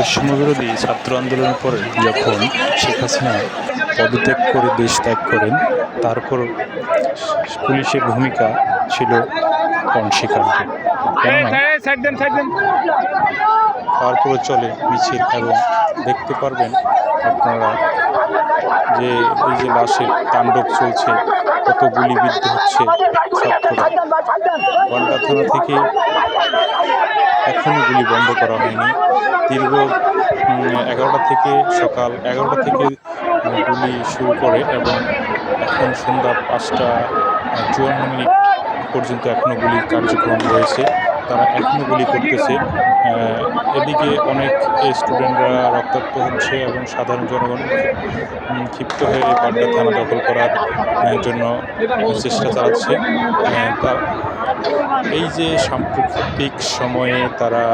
বৈষম্যবিরোধী ছাত্র আন্দোলনের পরে যখন শেখ হাসিনা পদত্যাগ করে দেশ ত্যাগ করেন, তারপর পুলিশের ভূমিকা ছিল অনস্বীকার্য তারপরে চলে মিছিল এবং দেখতে পারবেন আপনারা যে এই যে লাশের তাণ্ডব চলছে, কত গুলিবিদ্ধ হচ্ছে ছাত্ররা। থানা থেকে এখনও গুলি বন্ধ করা হয়নি। দীর্ঘ এগারোটা থেকে সকাল এগারোটা থেকে গুলি শুরু করে এবং এখন সন্ধ্যা পাঁচটা চুয়ান্ন মিনিট পর্যন্ত এখনও গুলি কার্যক্রম রয়েছে। তারা এখনও গুলি করতেছে। এদিকে অনেক স্টুডেন্টরা রক্তাক্ত হচ্ছে এবং সাধারণ জনগণ ক্ষিপ্ত হয়ে বাড্ডা থানা দখল করার জন্য চেষ্টা চালাচ্ছে। এই যে সাম্প্রতিক সময়ে তারা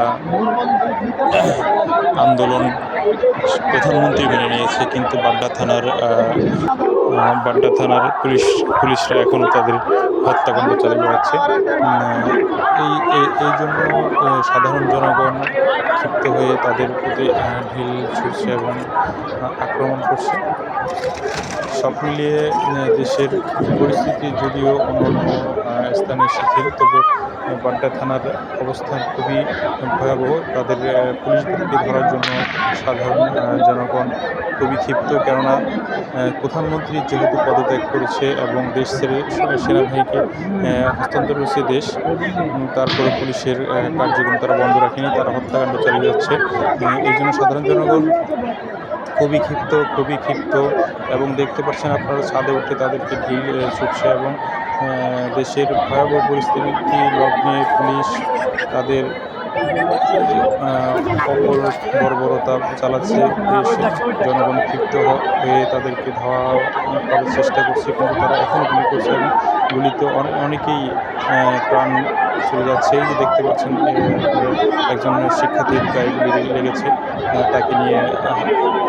আন্দোলন প্রধানমন্ত্রী মেনে নিয়েছে কিন্তু বাড্ডা থানার বাড্ডা থানার পুলিশ পুলিশরা এখনও তাদের হত্যাকাণ্ড চালিয়ে যাচ্ছে এই এই- জন্য সাধারণ জনগণ ক্ষিপ্ত হয়ে তাদের প্রতি ঢিল ছুটছে এবং আক্রমণ করছে। সব মিলিয়ে দেশের পরিস্থিতি যদিও আহ, স্থানে শিথিল তবে আহ, বাড্ডা থানার অবস্থান খুবই ভয়াবহ। তাদের পুলিশদেরকে ধরার জন্য সাধারণ জনগণ খুবই ক্ষিপ্ত। কেননা প্রধানমন্ত্রী যেহেতু পদত্যাগ করেছে এবং দেশ ছেড়ে সেনাবাহিনীকে হস্তান্তর করেছে দেশ তারপরে পুলিশের কার্যক্রম তারা বন্ধ রাখেনি তারা হত্যাকাণ্ড চালিয়ে যাচ্ছে। এই জন্য সাধারণ জনগণ খুবই ক্ষিপ্ত খুবই ক্ষিপ্ত এবং দেখতে পাচ্ছেন আপনারা ছাদে উঠে তাদেরকে ঢিল ছুটছে এবং দেশের ভয়াবহ পরিস্থিতি লগ্নে পুলিশ তাদের বর্বরতা চালাচ্ছে জনগণ ক্ষিপ্ত হয়ে তাদেরকে ধাওয়া করার চেষ্টা করছে, কিন্তু তারা এখনও গুলি করছে এবং গুলিতে অনেকেই প্রাণ চলে যাচ্ছে। এই যে দেখতে পাচ্ছেন একজন শিক্ষার্থীর গায়ে গুলি লেগেছে তাকে নিয়ে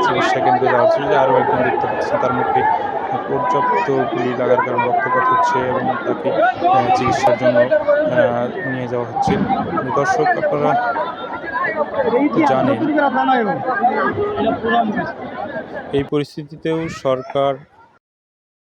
চিকিৎসা কেন্দ্রে যাওয়া হচ্ছে। আরও একজন দেখতে পাচ্ছেন, তার মুখে পর্যাপ্ত গুলি লাগার কারণে রক্তপাত হচ্ছে এবং তাকে চিকিৎসার জন্য নিয়ে যাওয়া হচ্ছে। দর্শক, আপনারা জানেন, এই পরিস্থিতিতেও সরকার